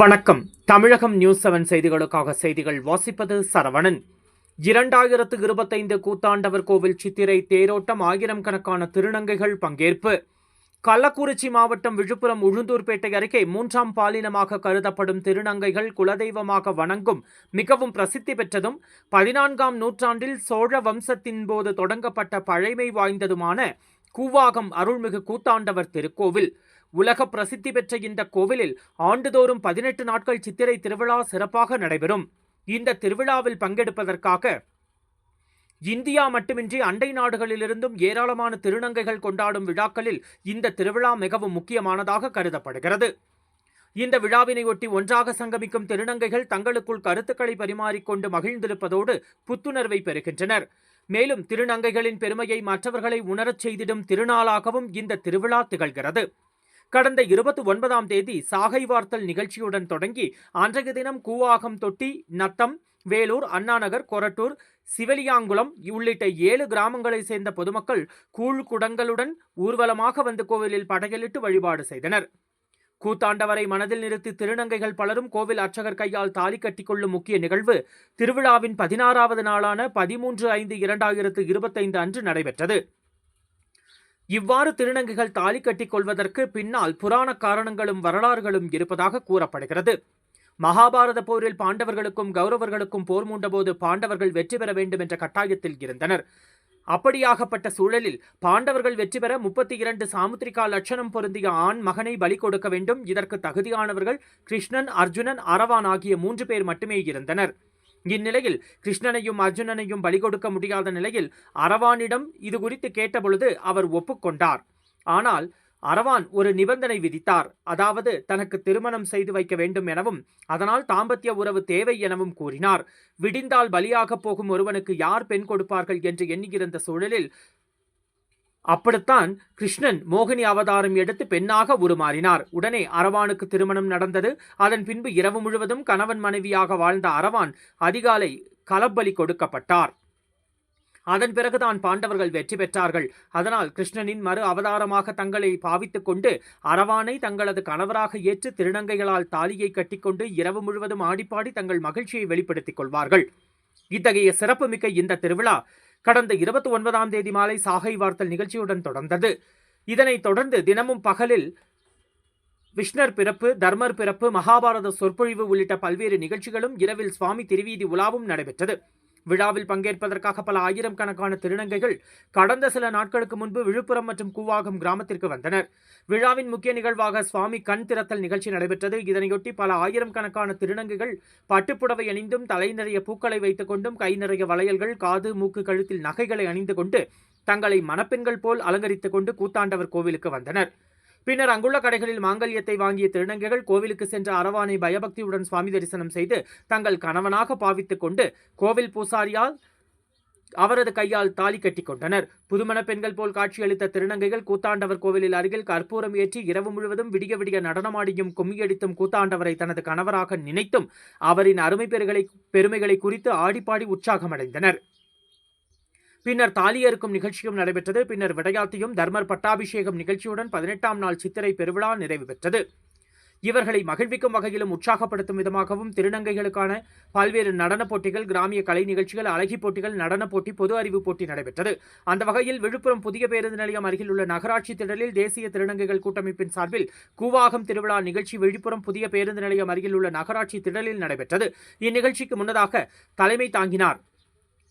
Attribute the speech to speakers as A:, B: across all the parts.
A: வணக்கம். தமிழகம் news seven செய்திகளுக்காக செய்திகள் வாசிப்பது சரவணன். இரண்டாயிரத்து இருபத்தைந்து கூத்தாண்டவர் கோவில் சித்திரை தேரோட்டம் ஆயிரம் கணக்கான திருநங்கைகள் பங்கேற்பு. கள்ளக்குறிச்சி மாவட்டம் விழுப்புரம் உளுந்தூர்பேட்டை அருகே மூன்றாம் பாலினமாக கருதப்படும் திருநங்கைகள் குலதெய்வமாக வணங்கும் மிகவும் பிரசித்தி பெற்றதும் பதினான்காம் நூற்றாண்டில் சோழ வம்சத்தின் போது தொடங்கப்பட்ட பழைமை வாய்ந்ததுமான கூவாகம் அருள்மிகு கூத்தாண்டவர் திருக்கோவில். உலக பிரசித்தி பெற்ற இந்த கோவிலில் ஆண்டுதோறும் பதினெட்டு நாட்கள் சித்திரை திருவிழா சிறப்பாக நடைபெறும். இந்த திருவிழாவில் பங்கெடுப்பதற்காக இந்தியா மட்டுமின்றி அண்டை நாடுகளிலிருந்தும் ஏராளமான திருநங்கைகள் கொண்டாடும் விழாக்களில் இந்த திருவிழா மிகவும் முக்கியமானதாக கருதப்படுகிறது. இந்த விழாவினையொட்டி ஒன்றாக சங்கமிக்கும் திருநங்கைகள் தங்களுக்குள் கருத்துக்களை பரிமாறிக்கொண்டு மகிழ்ந்திருப்பதோடு புத்துணர்வை பெறுகின்றனர். மேலும் திருநங்கைகளின் பெருமையை மற்றவர்களை உணரச் செய்திடும் திருநாளாகவும் இந்த திருவிழா திகழ்கிறது. கடந்த இருபத்தி ஒன்பதாம் தேதி சாகை வார்த்தல் நிகழ்ச்சியுடன் தொடங்கி அன்றைய தினம் கூவாகம் தொட்டி நத்தம் வேலூர் அண்ணாநகர் கொரட்டூர் சிவலியாங்குளம் உள்ளிட்ட ஏழு கிராமங்களைச் சேர்ந்த பொதுமக்கள் கூழ் குடங்களுடன் ஊர்வலமாக வந்து கோவிலில் படையலிட்டு வழிபாடு செய்தனர். கூத்தாண்டவரை மனதில் நிறுத்தி திருநங்கைகள் பலரும் கோவில் அர்ச்சகர் கையால் தாலி கட்டிக்கொள்ளும் முக்கிய நிகழ்வு திருவிழாவின் பதினாறாவது நாளான பதிமூன்று ஐந்து இரண்டாயிரத்து இருபத்தைந்து அன்று நடைபெற்றது. இவ்வாறு திருநங்கைகள் தாலி கட்டிக் கொள்வதற்கு பின்னால் புராண காரணங்களும் வரலாறுகளும் இருப்பதாக கூறப்படுகிறது. மகாபாரத போரில் பாண்டவர்களுக்கும் கௌரவர்களுக்கும் போர் மூண்டபோது பாண்டவர்கள் வெற்றி பெற வேண்டும் என்ற கட்டாயத்தில் இருந்தனர். அப்படியாகப்பட்ட சூழலில் பாண்டவர்கள் வெற்றி பெற முப்பத்தி இரண்டு சாமுத்திரிகா லட்சணம் பொருந்திய ஆண் மகனை பலி கொடுக்க வேண்டும். இதற்கு தகுதியானவர்கள் கிருஷ்ணன் அர்ஜுனன் அரவான் ஆகிய மூன்று பேர் மட்டுமே இருந்தனர். இந்நிலையில் கிருஷ்ணனையும் அர்ஜுனனையும் பலி கொடுக்க முடியாத நிலையில் அரவானிடம் இது குறித்து கேட்டபொழுது அவர் ஒப்புக்கொண்டார். ஆனால் அரவான் ஒரு நிபந்தனை விதித்தார். அதாவது தனக்கு திருமணம் செய்து வைக்க வேண்டும் எனவும் அதனால் தாம்பத்திய உறவு தேவை எனவும் கூறினார். விடிந்தால் பலியாகப் போகும் ஒருவனுக்கு யார் பெண் கொடுப்பார்கள் என்று எண்ணியிருந்த சூழலில் அப்படித்தான் கிருஷ்ணன் மோகினி அவதாரம் எடுத்து பெண்ணாக உருமாறினார். உடனே அரவானுக்கு திருமணம் நடந்தது. அதன் பின்பு இரவு முழுவதும் கணவன் மனைவியாக வாழ்ந்த அரவான் அதிகாலை கலப்பலி கொடுக்கப்பட்டார். அதன் பிறகுதான் பாண்டவர்கள் வெற்றி பெற்றார்கள். அதனால் கிருஷ்ணனின் மறு அவதாரமாக தங்களை பாவித்துக் கொண்டு அரவானை தங்களது கணவராக ஏற்று திருநங்கைகளால் தாலியை கட்டிக்கொண்டு இரவு முழுவதும் ஆடிப்பாடி தங்கள் மகிழ்ச்சியை வெளிப்படுத்திக் கொள்வார்கள். இத்தகைய சிறப்புமிக்க இந்த திருவிழா கடந்த இருபத்தி ஒன்பதாம் தேதி மாலை சாகை வார்த்தல் நிகழ்ச்சியுடன் தொடர்ந்தது. இதனைத் தொடர்ந்து தினமும் பகலில் விஷ்ணர் பிறப்பு தர்மர் பிறப்பு மகாபாரத சொற்பொழிவு உள்ளிட்ட பல்வேறு நிகழ்ச்சிகளும் இரவில் சுவாமி திருவீதி உலாவும் நடைபெற்றது. விழாவில் பங்கேற்பதற்காக பல ஆயிரம் கணக்கான திருநங்கைகள் கடந்த சில நாட்களுக்கு முன்பு விழுப்புரம் மற்றும் கூவாகம் கிராமத்திற்கு வந்தனர். விழாவின் முக்கிய நிகழ்வாக சுவாமி கண் திறத்தல் நிகழ்ச்சி நடைபெற்றது. இதனையொட்டி பல ஆயிரம் கணக்கான திருநங்கைகள் பட்டுப்புடவை அணிந்தும் தலை நிறைய பூக்களை வைத்துக் கொண்டும் கை நிறைய வளையல்கள் காது மூக்கு கழுத்தில் நகைகளை அணிந்து கொண்டு தங்களை மணப்பெண்கள் போல் அலங்கரித்துக் கொண்டு கூத்தாண்டவர் கோவிலுக்கு வந்தனர். பின்னர் அங்குள்ள கடைகளில் மாங்கல்யத்தை வாங்கிய திருநங்கைகள் கோவிலுக்கு சென்ற அரவானை பயபக்தியுடன் சுவாமி தரிசனம் செய்து தங்கள் கணவனாக பாவித்துக் கொண்டு கோவில் பூசாரியால் அவரது கையால் தாலி கட்டிக் கொண்டனர். புதுமண பெண்கள் போல் காட்சியளித்த திருநங்கைகள் கூத்தாண்டவர் கோவிலில் அருகில் கற்பூரம் ஏற்றி இரவு முழுவதும் விடிய விடிய நடனமாடியும் கும்மியடித்தும் கூத்தாண்டவரை தனது கணவராக நினைத்தும் அவரின் அருமை பெருமைகளை குறித்து ஆடிப்பாடி உற்சாகமடைந்தனர். பின்னர் தாலியறுக்கும் நிகழ்ச்சியும் நடைபெற்றது. பின்னர் விடையாத்தியும் தர்மர் பட்டாபிஷேகம் நிகழ்ச்சியுடன் பதினெட்டாம் நாள் சித்திரை பெருவிழா நிறைவு பெற்றது. இவர்களை மகிழ்விக்கும் வகையிலும் உற்சாகப்படுத்தும் விதமாகவும் திருநங்கைகளுக்கான பல்வேறு நடனப் போட்டிகள் கிராமிய கலை நிகழ்ச்சிகள் அழகி போட்டிகள் நடனப் போட்டி பொது அறிவு போட்டி நடைபெற்றது. அந்த வகையில் விழுப்புரம் புதிய பேருந்து நிலையம் அருகில் உள்ள நகராட்சி திடலில் தேசிய திருநங்கைகள் கூட்டமைப்பின் சார்பில் கூவாகம் திருவிழா நிகழ்ச்சி விழுப்புரம் புதிய பேருந்து நிலையம் அருகில் உள்ள நகராட்சி திடலில் நடைபெற்றது. இந்நிகழ்ச்சிக்கு முன்னதாக தலைமை தாங்கினார்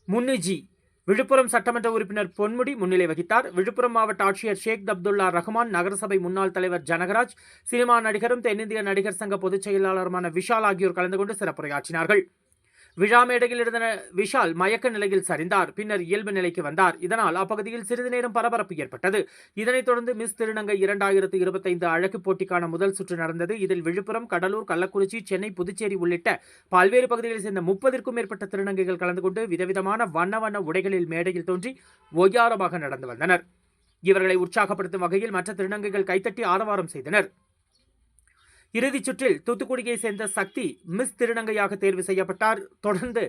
A: முன்னுஜி விழுப்புரம் சட்டமன்ற உறுப்பினர் பொன்முடி முன்னிலை வகித்தார். விழுப்புரம் மாவட்ட ஆட்சியர் ஷேக் அப்துல்லா ரஹ்மான் நகரசபை முன்னாள் தலைவர் ஜனகராஜ் சினிமா நடிகரும் தென்னிந்திய நடிகர் சங்க பொதுச் செயலாளருமான விஷால் ஆகியோர் கலந்து கொண்டு சிறப்புரையாற்றினார்கள். விழா மேடையில் இருந்த விஷால் மயக்க நிலையில் சரிந்தார். பின்னர் இயல்பு நிலைக்கு வந்தார். இதனால் அப்பகுதியில் சிறிது நேரம் பரபரப்பு ஏற்பட்டது. இதனைத் தொடர்ந்து மிஸ் திருநங்கை இரண்டாயிரத்து இருபத்தைந்து அழகு போட்டிக்கான முதல் சுற்று நடந்தது. இதில் விழுப்புரம் கடலூர் கள்ளக்குறிச்சி சென்னை புதுச்சேரி உள்ளிட்ட பல்வேறு பகுதிகளில் சேர்ந்த முப்பதிற்கும் மேற்பட்ட திருநங்கைகள் கலந்து கொண்டு விதவிதமான வண்ண வண்ண உடைகளில் மேடையில் தோன்றி ஒய்யாரமாக நடந்து வந்தனர். இவர்களை உற்சாகப்படுத்தும் வகையில் மற்ற திருநங்கைகள் கைத்தட்டி ஆரவாரம் செய்தனர். இறுதிச் சுற்றில் தூத்துக்குடியை சேர்ந்த சக்தி மிஸ் திருநங்கையாக தேர்வு செய்யப்பட்டார். தொடர்ந்து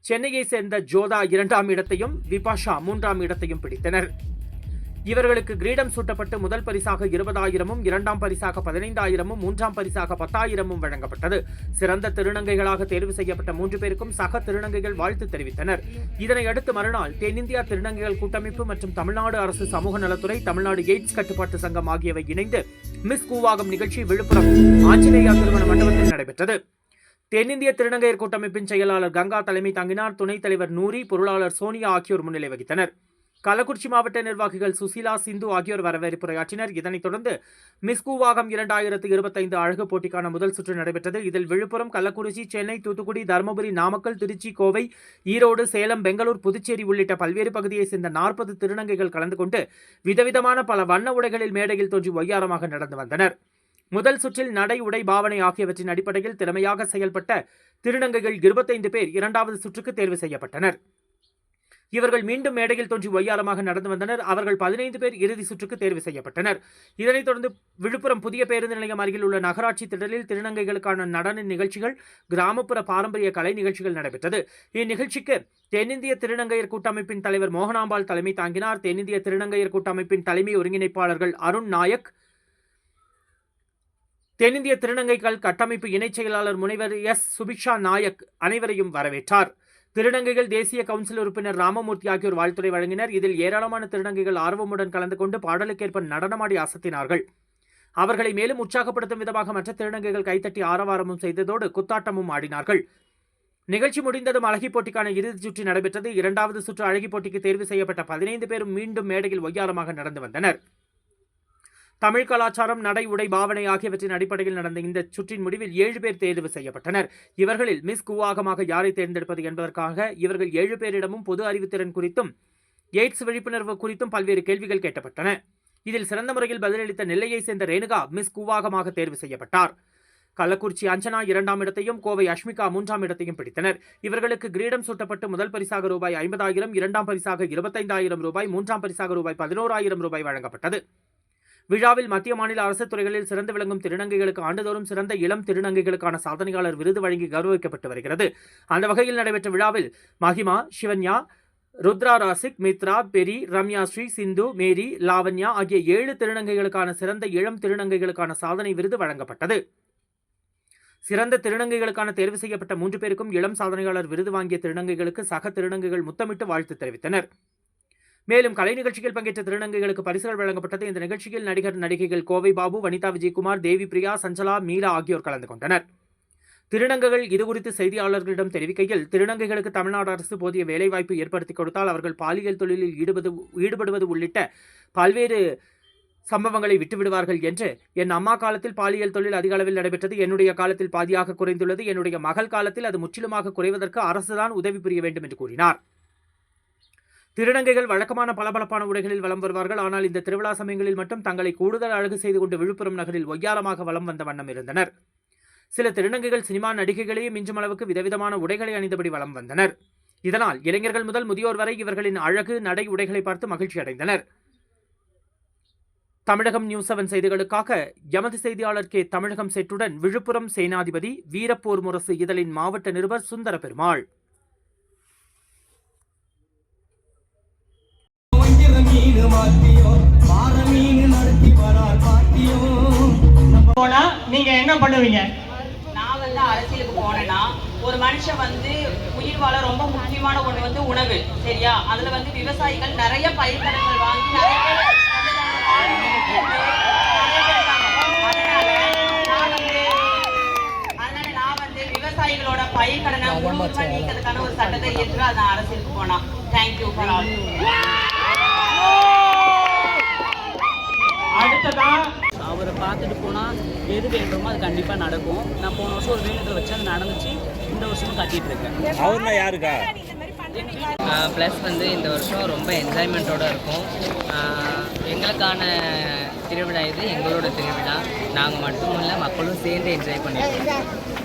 A: சென்னையை சேர்ந்த ஜோதா இரண்டாம் இடத்தையும் விபாஷா மூன்றாம் இடத்தையும் பிடித்தனர். இவர்களுக்கு கிரீடம் சூட்டப்பட்டு முதல் பரிசாக இருபதாயிரமும் இரண்டாம் பரிசாக பதினைந்தாயிரமும் மூன்றாம் பரிசாக பத்தாயிரமும் வழங்கப்பட்டது. சிறந்த திருநங்கைகளாக தேர்வு செய்யப்பட்ட மூன்று பேருக்கும் சக திருநங்கைகள் வாழ்த்து தெரிவித்தனர். இதனையடுத்து மறுநாள் தென்னிந்தியா திருநங்கைகள் கூட்டமைப்பு மற்றும் தமிழ்நாடு அரசு சமூக நலத்துறை தமிழ்நாடு எய்ட்ஸ் கட்டுப்பாட்டு சங்கம் ஆகியவை இணைந்து மிஸ் கூவாகம் நிகழ்ச்சி விழுப்புரம் ஆஞ்சநேயா திருமண மண்டபத்தில் நடைபெற்றது. தென்னிந்திய திருநங்கையர் கூட்டமைப்பின் செயலாளர் கங்கா தலைமை தாங்கினார். துணைத் தலைவர் நூரி பொருளாளர் சோனியா ஆகியோர் முன்னிலை வகித்தனர். கள்ளக்குறிச்சி மாவட்ட நிர்வாகிகள் சுசீலா சிந்து ஆகியோர் வரவேற்புரையாற்றினர். இதனைத் தொடர்ந்து மிஸ் கூவாகம் இரண்டாயிரத்து இருபத்தைந்து அழகு போட்டிக்கான முதல் சுற்று நடைபெற்றது. இதில் விழுப்புரம் கள்ளக்குறிச்சி சென்னை தூத்துக்குடி தருமபுரி நாமக்கல் திருச்சி கோவை ஈரோடு சேலம் பெங்களூர் புதுச்சேரி உள்ளிட்ட பல்வேறு பகுதியைச் சேர்ந்த நாற்பது திருநங்கைகள் கலந்து கொண்டு விதவிதமான பல வண்ண உடைகளில் மேடையில் தோன்றி ஒய்யாரமாக நடந்து வந்தனர். முதல் சுற்றில் நடை உடை பாவனை ஆகியவற்றின் அடிப்படையில் திறமையாக செயல்பட்ட திருநங்கைகள் இருபத்தைந்து பேர் இரண்டாவது சுற்றுக்கு தேர்வு செய்யப்பட்டனர். இவர்கள் மீண்டும் மேடையில் தோன்றி ஒய்யாரமாக நடந்து வந்தனர். அவர்கள் பதினைந்து பேர் இறுதி சுற்றுக்கு தேர்வு செய்யப்பட்டனர். இதனைத் தொடர்ந்து விழுப்புரம் புதிய பேருந்து நிலையம் அருகில் உள்ள நகராட்சி திடலில் திருநங்கைகளுக்கான நடன நிகழ்ச்சிகள் கிராமப்புற பாரம்பரிய கலை நிகழ்ச்சிகள் நடைபெற்றது. இந்நிகழ்ச்சிக்கு தென்னிந்திய திருநங்கையர் கூட்டமைப்பின் தலைவர் மோகனாம்பாள் தலைமை தாங்கினார். தென்னிந்திய திருநங்கையர் கூட்டமைப்பின் தலைமை ஒருங்கிணைப்பாளர்கள் அருண் நாயக் தென்னிந்திய திருநங்கைகள் கட்டமைப்பு இணைச் செயலாளர் முனைவர் எஸ். சுபிக்ஷா நாயக் அனைவரையும் வரவேற்றார். திருநங்கைகள் தேசிய கவுன்சில் உறுப்பினர் ராமமூர்த்தி ஆகியோர் வாழ்த்துரை வழங்கினர். இதில் ஏராளமான திருநங்கைகள் ஆர்வமுடன் கலந்து கொண்டு பாடலுக்கேற்ப நடனமாடி அசத்தினார்கள் அவர்களை மேலும் உற்சாகப்படுத்தும் விதமாக மற்ற திருநங்கைகள் கைத்தட்டி ஆரவாரமும் செய்ததோடு குத்தாட்டமும் ஆடினார்கள். நிகழ்ச்சி முடிந்ததும் அழகி போட்டிக்கான இறுதிச் சுற்று நடைபெற்றது. இரண்டாவது சுற்று அழகி போட்டிக்கு தேர்வு செய்யப்பட்ட பதினைந்து பேரும் மீண்டும் மேடையில் ஒய்யாரமாக நடந்து வந்தனர். தமிழ் கலாச்சாரம் நடை உடை பாவனை ஆகியவற்றின் அடிப்படையில் நடந்த இந்த சுற்றின் முடிவில் ஏழு பேர் தேர்வு செய்யப்பட்டனர். இவர்களில் மிஸ் கூவாகமாக யாரை தேர்ந்தெடுப்பது என்பதற்காக இவர்கள் ஏழு பேரிடமும் பொது அறிவுத்திறன் குறித்தும் எய்ட்ஸ் விழிப்புணர்வு குறித்தும் பல்வேறு கேள்விகள் கேட்கப்பட்டன இதில் சிறந்த முறையில் பதிலளித்த நெல்லையை சேர்ந்த ரேணுகா மிஸ் கூவாகமாக தேர்வு செய்யப்பட்டார். கள்ளக்குறிச்சி அஞ்சனா இரண்டாம் இடத்தையும் கோவை அஷ்மிகா மூன்றாம் இடத்தையும் பிடித்தனர். இவர்களுக்கு கிரீடம் சூட்டப்பட்டு முதல் பரிசாக ரூபாய் ஐம்பதாயிரம் இரண்டாம் பரிசாக இருபத்தைந்தாயிரம் ரூபாய் மூன்றாம் பரிசாக ரூபாய் பதினோராயிரம் ரூபாய் வழங்கப்பட்டது. விழாவில் மத்திய மாநில அரசு துறைகளில் சிறந்து விளங்கும் திருநங்கைகளுக்கு ஆண்டுதோறும் சிறந்த இளம் திருநங்கைகளுக்கான சாதனையாளர் விருது வழங்கி கௌரவிக்கப்பட்டு வருகிறது. அந்த வகையில் நடைபெற்ற விழாவில் மஹிமா சிவன்யா ருத்ரா ராசிக் மித்ரா பெரி ரம்யா ஸ்ரீ சிந்து மேரி லாவண்யா ஆகிய ஏழு திருநங்கைகளுக்கான சிறந்த இளம் திருநங்கைகளுக்கான சாதனை விருது வழங்கப்பட்டது. சிறந்த திருநங்கைகளுக்கான தேர்வு செய்யப்பட்ட மூன்று பேருக்கும் இளம் சாதனையாளர் விருது வாங்கிய திருநங்கைகளுக்கு சக திருநங்கைகள் முத்தமிட்டு வாழ்த்து தெரிவித்தனர். மேலும் கலை நிகழ்ச்சியில் பங்கேற்ற திருநங்கைகளுக்கு பரிசுகள் வழங்கப்பட்டது. இந்த நிகழ்ச்சியில் நடிகர் நடிகைகள் கோவை பாபு வனிதா விஜயகுமார் தேவி பிரியா சஞ்சலா மீரா ஆகியோர் கலந்து கொண்டனர். திருநங்கைகள் இதுகுறித்து செய்தியாளர்களிடம் தெரிவிக்கையில் திருநங்கைகளுக்கு தமிழ்நாடு அரசு போதிய வேலைவாய்ப்பு ஏற்படுத்தி கொடுத்தால் அவர்கள் பாலியல் தொழிலில் ஈடுபது ஈடுபடுவது உள்ளிட்ட பல்வேறு சம்பவங்களை விட்டுவிடுவார்கள் என்று என் அம்மா காலத்தில் பாலியல் தொழில் அதிக அளவில் நடைபெற்றது. என்னுடைய காலத்தில் பாதியாக குறைந்துள்ளது. என்னுடைய மகள் காலத்தில் அது முற்றிலுமாக குறைவதற்கு அரசுதான் உதவி புரிய வேண்டும் என்று கூறினார். திருநங்கைகள் வழக்கமான பளபளப்பான உடைகளில் வலம் வருவார்கள். ஆனால் இந்த திருவிழா சமயங்களில் மட்டும் தங்களை கூடுதல் அழகு செய்து கொண்டு விழுப்புரம் நகரில் ஒய்யாரமாக வலம் வந்த வண்ணம் இருந்தனர். சில திருநங்கைகள் சினிமா நடிகைகளையும் மிஞ்சும் அளவுக்கு விதவிதமான உடைகளை அணிந்தபடி வலம் வந்தனர். இதனால் இளைஞர்கள் முதல் முதியோர் வரை இவர்களின் அழகு நடை உடைகளை பார்த்து மகிழ்ச்சி அடைந்தனர். தமிழகம் நியூஸ் செவன் செய்திகளுக்காக எமது செய்தியாளர் கே. தமிழகம் செட்டுடன் விழுப்புரம் சேனாதிபதி வீரப்போர் முரசு இதழின் மாவட்ட நிருபர் சுந்தர பெருமாள்
B: போனா நீங்க என்ன பண்ணுவீங்க?
C: நான் வந்து அரசியலுக்கு போனேன்னா ஒரு மனுஷன் வந்து உயிர் வாழ ரொம்ப முக்கியமான ஒண்ணு வந்து உணவு சரியா? அதுல வந்து விவசாயிகள் நிறைய பயிர்க்கடன்கள் வாங்கி நிறைய விவசாயிகளோட பயிர்க்கடனை முழுவதுமா நீக்கிறதுக்கான ஒரு சட்டத்தை ஏற்று அதை நான் அரசியலுக்கு போனா. தேங்க்யூ ஃபார் ஆல்
B: அடுத்ததா?
D: அவரை பார்த்துட்டு போனால் எது வேண்டுமோ அது கண்டிப்பாக நடக்கும். நான் போன வருஷம் ஒரு வேண்டுதல் வச்சு அது நடந்துச்சு. இந்த வருஷமும் கட்டிட்டு இருக்கேன்.
E: அவர்னா யாருக்கா?
F: ப்ளஸ் வந்து இந்த வருஷம் ரொம்ப என்ஜாய்மெண்ட்டோட இருக்கும். எங்களுக்கான திருவிழா இது எங்களோட திருவிழா. நாங்கள் மட்டும் இல்லை மக்களும் சேர்ந்து என்ஜாய் பண்ணியிருக்கோம்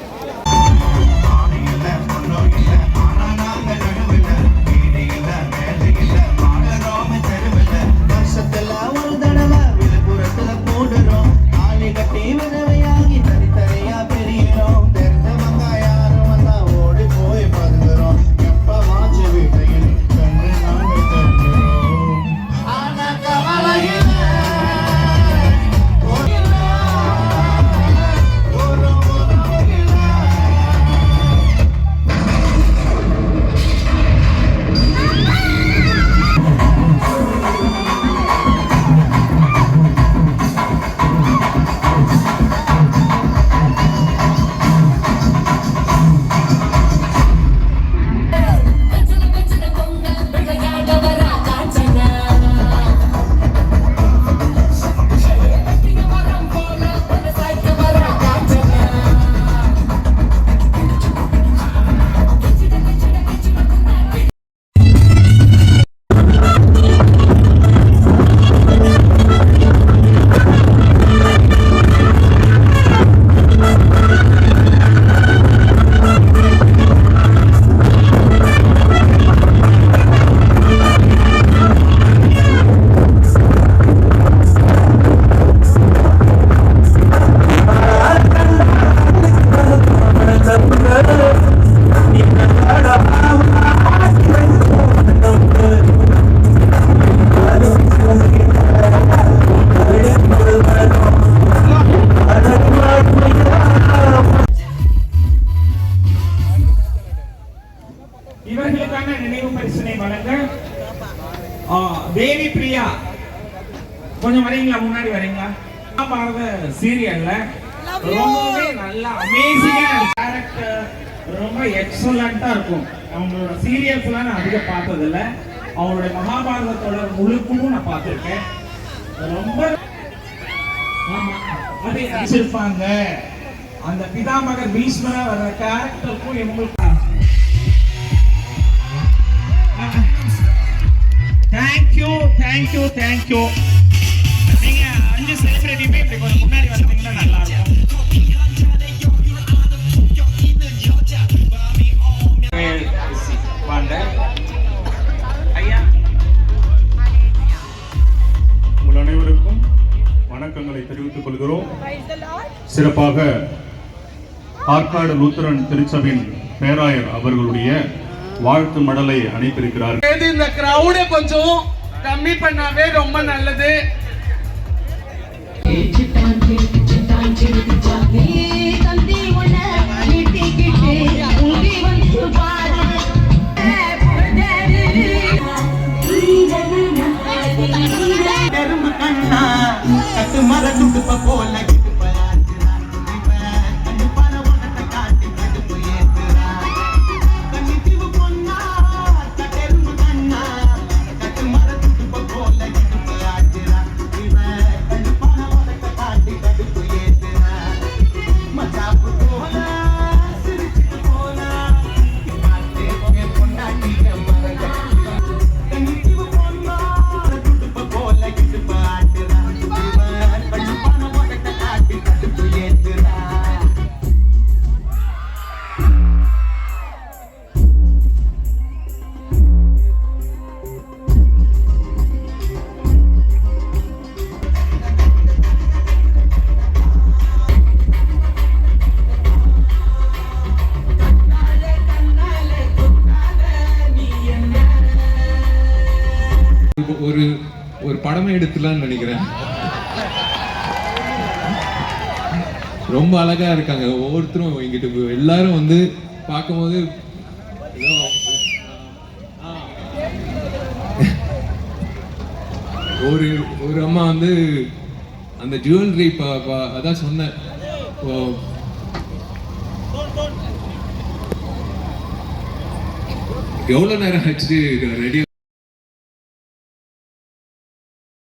E: ரொம்பவே நல்லா அமேசிங்கா கேரக்டர் ரொம்ப எக்ஸலண்டா இருக்கும். அவங்களோட சீரியல்ஸ்லாம் நான் அதிகம் பார்த்தது இல்ல அவங்களுடைய மகாபாரதத்தோட முழுக்கும் நான் பார்த்திருக்கேன். ரொம்ப ஆமா அது நடிச்சிருப்பாங்க. அந்த பிதாமகர் பீஷ்மரா வர்ற கேரக்டருக்கும் இவங்களுக்கு thank you thank you thank you
G: Arcot Lutheran திருச்சபையின் பேராயர் அவர்களுடைய வாழ்த்து மடலை அனுப்பியிருக்கிறார்
E: இது இந்த கிரவுட கொஞ்சம் கம்மி பண்ணாவே ரொம்ப நல்லது.
H: கட்டு மர துடுப்ப போல
I: படமே எடுத்துலாம்னு நினைக்கிறேன். ரொம்ப அழகா இருக்காங்க. ஒவ்வொருத்தரும் எங்கிட்ட எல்லாரும் வந்து பார்க்கும்போது ஒரு ஒரு அம்மா வந்து அந்த ஜுவல்லரி அதான் சொன்னேன். எவ்வளோ நேரம் ஆச்சு? ரெடி